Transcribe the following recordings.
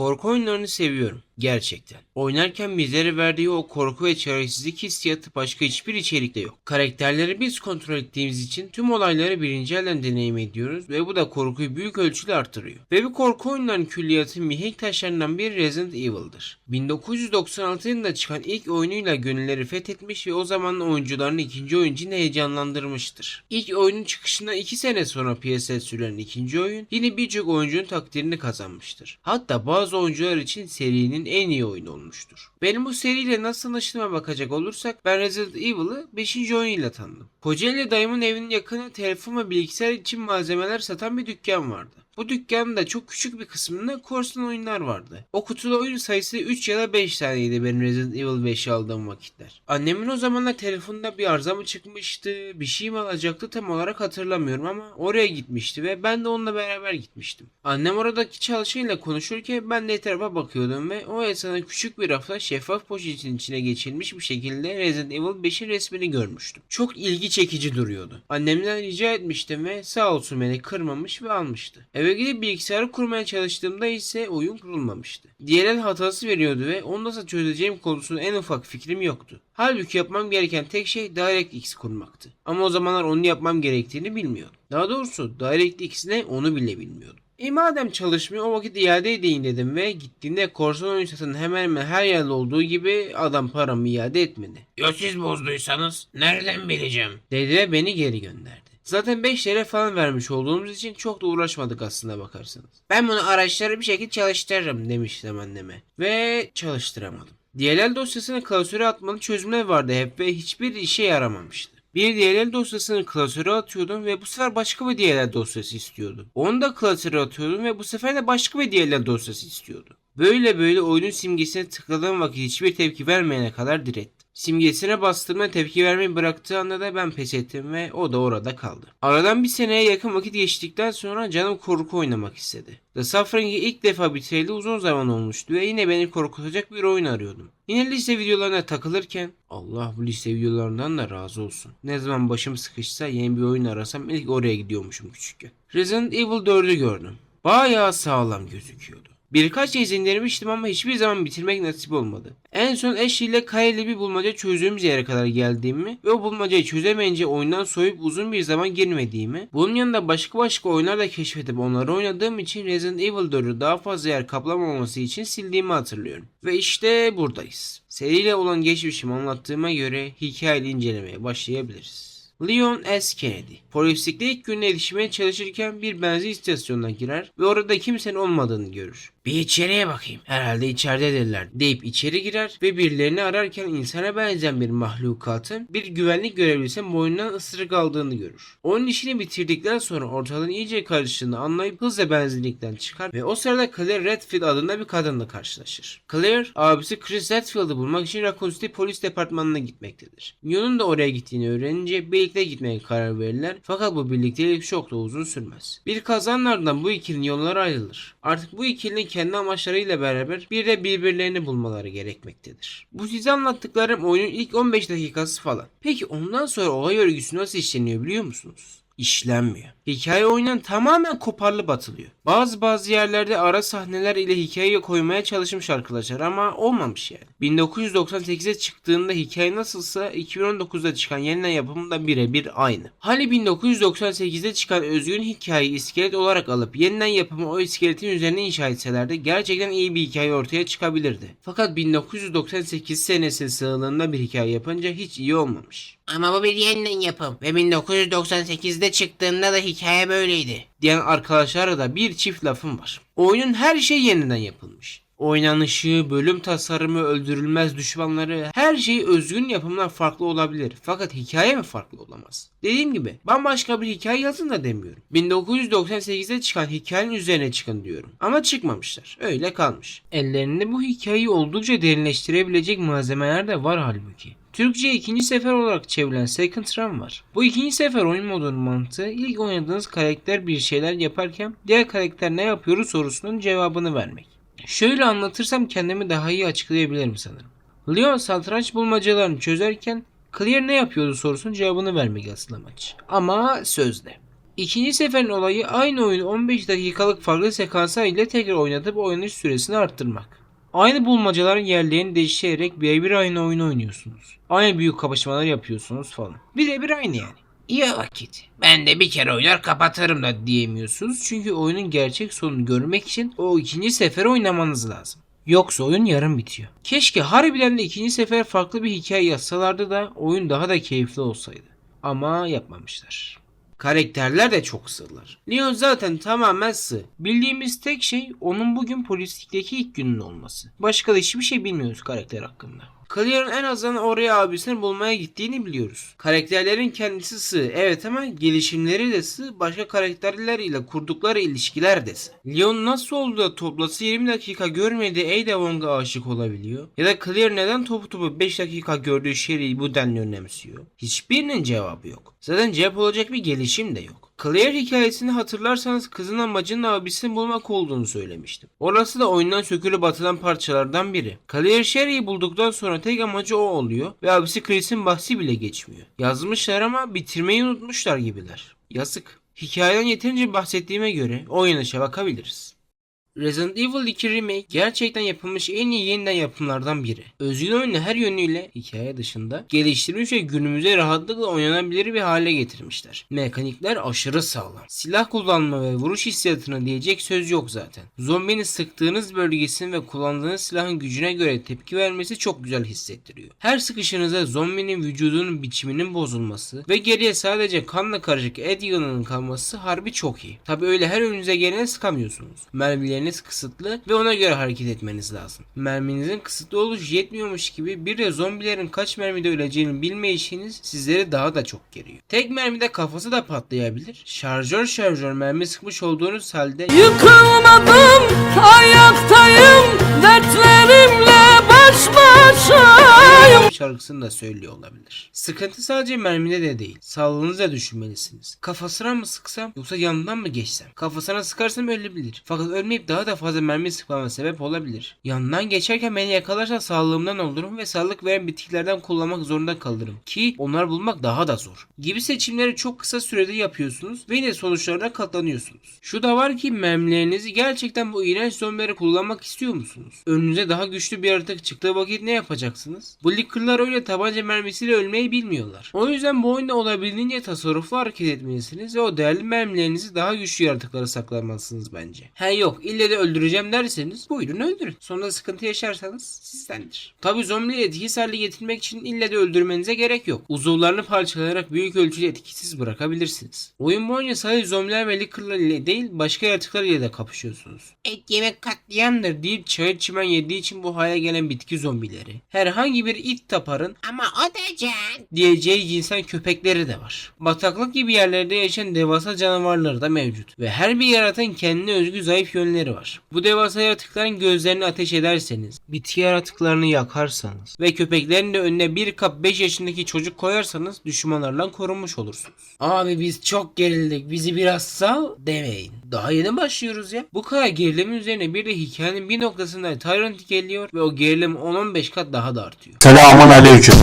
Korku oyunlarını seviyorum. Gerçekten. Oynarken bizlere verdiği o korku ve çaresizlik hissiyatı başka hiçbir içerikte yok. Karakterleri biz kontrol ettiğimiz için tüm olayları birinci elden deneyim ediyoruz ve bu da korkuyu büyük ölçüde artırıyor. Ve bu korku oyunlarının külliyatı mihenk taşlarından biri Resident Evil'dır. 1996 yılında çıkan ilk oyunuyla gönülleri fethetmiş ve o zaman oyuncuların ikinci oyun için heyecanlandırmıştır. İlk oyunun çıkışından 2 sene sonra piyasaya sürülen ikinci oyun yine birçok oyuncunun takdirini kazanmıştır. Hatta bazı oyuncular için serinin en iyi oyunu olmuştur. Benim bu seriyle nasıl tanıştığıma bakacak olursak ben Resident Evil'ı 5. oyunuyla tanıdım. Kocaeli dayımın evinin yakını telefon ve bilgisayar için malzemeler satan bir dükkan vardı. Bu dükkanın da çok küçük bir kısmında korsan oyunlar vardı. O kutuda oyun sayısı 3 ya da 5 taneydi benim Resident Evil 5'i aldığım vakitler. Annemin o zamanlar telefonda bir arıza mı çıkmıştı, bir şey mi alacaktı tam olarak hatırlamıyorum ama oraya gitmişti ve ben de onunla beraber gitmiştim. Annem oradaki çalışanıyla konuşurken ben de etrafa bakıyordum ve o esnada küçük bir rafta şeffaf poşetin içine geçirilmiş bir şekilde Resident Evil 5'in resmini görmüştüm. Çok ilgi çekici duruyordu. Annemden rica etmiştim ve sağ olsun beni kırmamış ve almıştı. Eve gidip bilgisayarı kurmaya çalıştığımda ise oyun kurulmamıştı. DLL hatası veriyordu ve onu nasıl çözeceğim konusunda en ufak fikrim yoktu. Halbuki yapmam gereken tek şey DirectX kurmaktı. Ama o zamanlar onu yapmam gerektiğini bilmiyordum. Daha doğrusu DirectX ne onu bile bilmiyordum. E madem çalışmıyor o vakit iade edeyim dedim ve gittiğinde korsan oyun satan hemen hemen her yerde olduğu gibi adam paramı iade etmedi. Ya siz bozduysanız nereden bileceğim? Dedi ve beni geri gönderdi. Zaten 5 lira falan vermiş olduğumuz için çok da uğraşmadık aslında bakarsanız. Ben bunu araçları bir şekilde çalıştırırım demiştim anneme. Ve çalıştıramadım. DLL dosyasına klasöre atmalı çözümler vardı hep ve hiçbir işe yaramamıştı. Bir DLL dosyasını klasöre atıyordum ve bu sefer başka bir DLL dosyası istiyordu. Onu da klasöre atıyordum ve bu sefer de başka bir DLL dosyası istiyordu. Böyle böyle oyunun simgesine tıkladığım vakit hiçbir tepki vermeyene kadar direttim. Simgesine bastığımda tepki vermeyi bıraktığı anda da ben pes ettim ve o da orada kaldı. Aradan bir seneye yakın vakit geçtikten sonra canım korku oynamak istedi. The Suffering'i ilk defa bitireli uzun zaman olmuştu ve yine beni korkutacak bir oyun arıyordum. Yine liste videolarına takılırken Allah bu liste videolarından da razı olsun. Ne zaman başım sıkışsa yeni bir oyun arasam ilk oraya gidiyormuşum küçükken. Resident Evil 4'ü gördüm. Bayağı sağlam gözüküyordu. Birkaç kez indirmiştim ama hiçbir zaman bitirmek nasip olmadı. En son Ashley ile Kyle ile bir bulmaca çözdüğümüz yere kadar geldiğimi ve o bulmacayı çözemeyince oyundan soyup uzun bir zaman girmediğimi, bunun yanında başka başka oyunlar da keşfedip onları oynadığım için Resident Evil 4'ü daha fazla yer kaplamaması için sildiğimi hatırlıyorum. Ve işte buradayız. Seriyle olan geçmişimi anlattığıma göre hikayeli incelemeye başlayabiliriz. Leon S. Kennedy. Polislikte ilk gününe erişmeye çalışırken bir benzin istasyonuna girer ve orada kimsenin olmadığını görür. Bir içeriye bakayım. Herhalde içeridedirler deyip içeri girer ve birilerini ararken insana benzeyen bir mahlukatın bir güvenlik görevlisinin boynundan ısırık aldığını görür. Onun işini bitirdikten sonra ortalığın iyice karıştığını anlayıp hızla benzinlikten çıkar ve o sırada Claire Redfield adında bir kadınla karşılaşır. Claire, abisi Chris Redfield'ı bulmak için Raccoon City polis departmanına gitmektedir. Leon'un da oraya gittiğini öğrenince birlikte gitmeye karar verirler fakat bu birliktelik çok da uzun sürmez. Bir kazanın ardından bu ikilinin yolları ayrılır. Artık bu ikilinin kendi amaçlarıyla beraber bir de birbirlerini bulmaları gerekmektedir. Bu size anlattıklarım oyunun ilk 15 dakikası falan. Peki ondan sonra olay örgüsü nasıl işleniyor biliyor musunuz? İşlenmiyor. Hikaye oyundan tamamen koparlıp atılıyor. Bazı bazı yerlerde ara sahneler ile hikayeyi koymaya çalışmış arkadaşlar ama olmamış yani. 1998'e çıktığında hikaye nasılsa 2019'da çıkan yeniden yapımında birebir aynı. Hani 1998'de çıkan özgün hikayeyi iskelet olarak alıp yeniden yapımı o iskeletin üzerine inşa etselerdi gerçekten iyi bir hikaye ortaya çıkabilirdi. Fakat 1998 senesi sığlığında bir hikaye yapınca hiç iyi olmamış. Ama bu bir yeniden yapım ve 1998'de çıktığında da hikaye böyleydi. diyen arkadaşlara da bir çift lafım var. Oyunun her şeyi yeniden yapılmış. Oynanışı, bölüm tasarımı, öldürülmez düşmanları her şey özgün yapımdan farklı olabilir. Fakat hikaye mi farklı olamaz? Dediğim gibi bambaşka bir hikaye yazın da demiyorum. 1998'de çıkan hikayenin üzerine çıkın diyorum. Ama çıkmamışlar. Öyle kalmış. Ellerinde bu hikayeyi oldukça derinleştirebilecek malzemeler de var halbuki. Türkçe ikinci sefer olarak çevrilen Second Run var. Bu ikinci sefer oyun modunun mantığı ilk oynadığınız karakter bir şeyler yaparken diğer karakter ne yapıyor sorusunun cevabını vermek. Şöyle anlatırsam kendimi daha iyi açıklayabilirim sanırım. Leon satranç bulmacalarını çözerken Clear ne yapıyordu sorusunun cevabını vermek asıl amaç. Ama sözde. İkinci seferin olayı aynı oyunu 15 dakikalık farklı sekanslar ile tekrar oynatıp oynanış süresini arttırmak. Aynı bulmacaların yerlerini değiştirerek birebir aynı oyunu oynuyorsunuz. Aynı büyük kapışmalar yapıyorsunuz falan. Birebir aynı yani. İyi vakit. Ben de bir kere oynar kapatırım da diyemiyorsunuz. Çünkü oyunun gerçek sonunu görmek için o ikinci sefer oynamanız lazım. Yoksa oyun yarım bitiyor. Keşke harbiden de ikinci sefer farklı bir hikaye yazsalardı da oyun daha da keyifli olsaydı. Ama yapmamışlar. Karakterler de çok sığlar. Leon zaten tamamen sığ. Bildiğimiz tek şey onun bugün polislikteki ilk günün olması. Başka da hiçbir şey bilmiyoruz karakter hakkında. Clear'ın en azından oraya abisini bulmaya gittiğini biliyoruz. Karakterlerin kendisi sığ evet ama gelişimleri de sığ başka karakterler ile kurdukları ilişkiler de sığ. Leon nasıl oldu da toplası 20 dakika görmediği Ada Wong'a aşık olabiliyor? Ya da Clear neden topu topu 5 dakika gördüğü Sherry'i bu denli önemsiyor? Hiçbirinin cevabı yok. Zaten cevap olacak bir gelişim de yok. Claire hikayesini hatırlarsanız kızın amacının abisini bulmak olduğunu söylemiştim. Orası da oyundan sökülüp atılan parçalardan biri. Claire Sherry'i bulduktan sonra tek amacı o oluyor ve abisi Chris'in bahsi bile geçmiyor. Yazmışlar ama bitirmeyi unutmuşlar gibiler. Yazık. Hikayeden yeterince bahsettiğime göre oynanışa bakabiliriz. Resident Evil 2 Remake gerçekten yapılmış en iyi yeniden yapımlardan biri. Özgün oyunu her yönüyle hikaye dışında geliştirmiş ve günümüze rahatlıkla oynanabilir bir hale getirmişler. Mekanikler aşırı sağlam. Silah kullanma ve vuruş hissiyatına diyecek söz yok zaten. Zombinin sıktığınız bölgesinin ve kullandığınız silahın gücüne göre tepki vermesi çok güzel hissettiriyor. Her sıkışınıza zombinin vücudunun biçiminin bozulması ve geriye sadece kanla karışık yığınının kalması harbi çok iyi. Tabi öyle her önünüze gelene sıkamıyorsunuz. Mermileriniz kısıtlı ve ona göre hareket etmeniz lazım. Merminizin kısıtlı oluş yetmiyormuş gibi bir de zombilerin kaç mermide öleceğini bilmeyişiniz sizleri daha da çok geriyor. Tek mermide kafası da patlayabilir. Şarjör şarjör mermi sıkmış olduğunuz halde Yıkılmadım, ayaktayım, dertlerimle baş başayım. şarkısını da söylüyor olabilir. Sıkıntı sadece mermide de değil. Sağlığınızı da düşünmelisiniz. Kafasına mı sıksam yoksa yanından mı geçsem? Kafasına sıkarsam ölebilir. Fakat ölmeyip daha da fazla mermi sıkmama sebep olabilir. Yanından geçerken beni yakalarsa sağlığımdan olurum ve sağlık veren bitkilerden kullanmak zorunda kalırım. Ki onlar bulmak daha da zor. Gibi seçimleri çok kısa sürede yapıyorsunuz ve yine sonuçlarına katlanıyorsunuz. Şu da var ki mermilerinizi gerçekten bu iğrenç zombileri kullanmak istiyor musunuz? Önünüze daha güçlü bir yaratık çıktığı vakit ne yapacaksınız? Bu licker'lar öyle tabanca mermisiyle ölmeyi bilmiyorlar. O yüzden bu oyunda olabildiğince tasarruflu hareket etmelisiniz ve o değerli mermilerinizi daha güçlü yaratıklara saklamalısınız bence. He yok ille de öldüreceğim derseniz buyurun öldürün. Sonra sıkıntı yaşarsanız sizdendir. Tabi zombileri etkisiz hale getirmek için ille de öldürmenize gerek yok. Uzuvlarını parçalayarak büyük ölçüde etkisiz bırakabilirsiniz. Oyun boyunca sadece zombiler ve licker'lar ile değil başka yaratıklar ile de kapışıyorsunuz. Et yemek katliamdır deyip çayır çimen yediği için bu hale gelen bitki zombileri. Herhangi bir it taparın Ama o da can. diyeceği cinsen köpekleri de var. Bataklık gibi yerlerde yaşayan devasa canavarları da mevcut. Ve her bir yaratığın kendine özgü zayıf yönleri var. Bu devasa yaratıkların gözlerini ateş ederseniz, bitki yaratıklarını yakarsanız ve köpeklerin de önüne bir kap 5 yaşındaki çocuk koyarsanız düşmanlardan korunmuş olursunuz. Abi biz çok gerildik bizi biraz sal demeyin. Daha yeni başlıyoruz ya. Bu kadar gerilimin üzerine bir de hikayenin bir noktasında Tyrant geliyor ve o gerilim 10-15 kat daha da artıyor. Selamun aleyküm.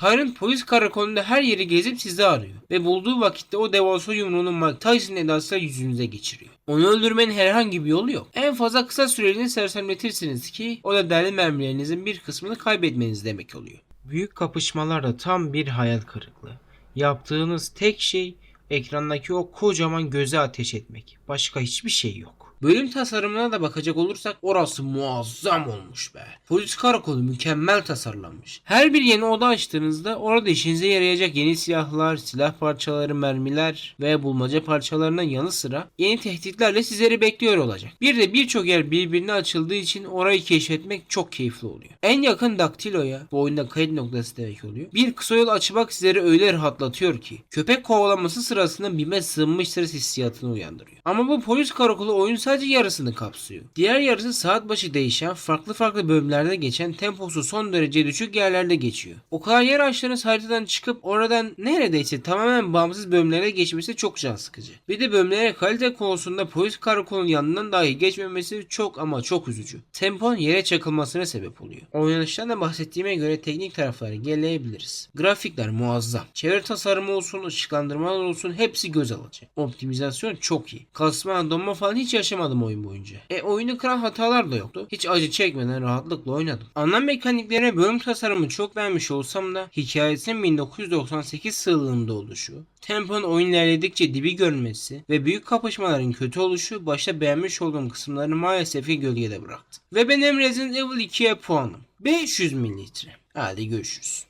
Tyrant polis karakolunda her yeri gezip sizi arıyor. Ve bulduğu vakitte o devasa yumruğunu Mike Tyson edasıyla yüzünüze geçiriyor. Onu öldürmenin herhangi bir yolu yok. En fazla kısa süreliğine sersemletirsiniz ki o da değerli mermilerinizin bir kısmını kaybetmeniz demek oluyor. Büyük kapışmalarda tam bir hayal kırıklığı. Yaptığınız tek şey ekrandaki o kocaman göze ateş etmek. Başka hiçbir şey yok. Bölüm tasarımına da bakacak olursak orası muazzam olmuş be. Polis karakolu mükemmel tasarlanmış. Her bir yeni oda açtığınızda orada işinize yarayacak yeni silahlar, silah parçaları, mermiler ve bulmaca parçalarının yanı sıra yeni tehditlerle sizleri bekliyor olacak. Bir de birçok yer birbirine açıldığı için orayı keşfetmek çok keyifli oluyor. En yakın daktiloya, bu oyunda kayıt noktası demek oluyor. Bir kısa yol açmak sizleri öyle rahatlatıyor ki köpek kovalaması sırasında bime sığınmıştır hissiyatını uyandırıyor. Ama bu polis karakolu oyun sadece yarısını kapsıyor. Diğer yarısı saat başı değişen, farklı farklı bölümlerde geçen, temposu son derece düşük yerlerde geçiyor. O kadar yer açtığınız haritadan çıkıp oradan neredeyse tamamen bağımsız bölümlere geçmesi çok can sıkıcı. Bir de bölümlere kalite konusunda polis karakolunun yanından dahi geçmemesi çok ama çok üzücü. Tempon yere çakılmasına sebep oluyor. Oynanıştan da bahsettiğime göre teknik tarafları gelebiliriz. Grafikler muazzam. Çevre tasarımı olsun, ışıklandırmalar olsun hepsi göz alıcı. Optimizasyon çok iyi. Kasma, donma falan hiç yaşamadım oyun boyunca. E oyunu kıran hatalar da yoktu. Hiç acı çekmeden rahatlıkla oynadım. Anlam mekaniklerine bölüm tasarımı çok beğenmiş olsam da hikayesinin 1998 sığlığında oluşu, temponun oyun ilerledikçe dibi görmesi ve büyük kapışmaların kötü oluşu başta beğenmiş olduğum kısımları maalesef ki gölgede bıraktı. Ve benim Resident Evil 2'ye puanım 500 mililitre. Hadi görüşürüz.